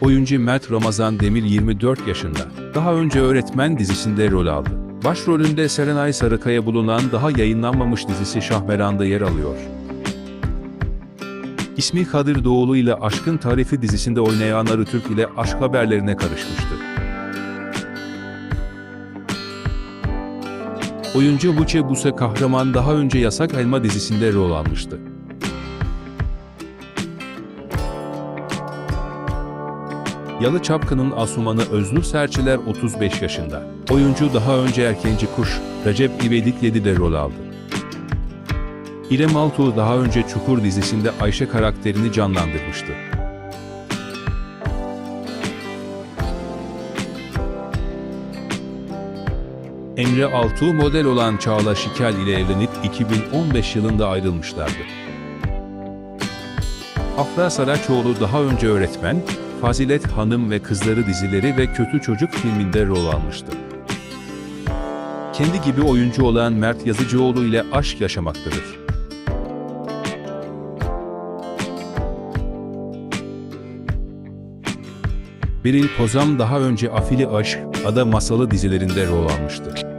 Oyuncu Mert Ramazan Demir 24 yaşında. Daha önce Öğretmen dizisinde rol aldı. Başrolünde Serenay Sarıkaya bulunan daha yayınlanmamış dizisi Şahmeran'da yer alıyor. İsmi Kadir Doğulu ile Aşkın Tarifi dizisinde oynayan Arı Türk ile aşk haberlerine karışmıştı. Oyuncu Buçe Buse Kahraman daha önce Yasak Elma dizisinde rol almıştı. Yalı Çapkın'ın Asumanı Özlü Serçiler 35 yaşında. Oyuncu daha önce Erkenci Kuş, Recep İvedik 7'de rol aldı. İrem Altuğ daha önce Çukur dizisinde Ayşe karakterini canlandırmıştı. Emre Altuğ model olan Çağla Şikel ile evlenip 2015 yılında ayrılmışlardı. Afra Saraçoğlu daha önce öğretmen, Fazilet Hanım ve Kızları dizileri ve Kötü Çocuk filminde rol almıştı. Kendi gibi oyuncu olan Mert Yazıcıoğlu ile aşk yaşamaktadır. Beril Pozam daha önce Afili Aşk, Ada Masalı dizilerinde rol almıştı.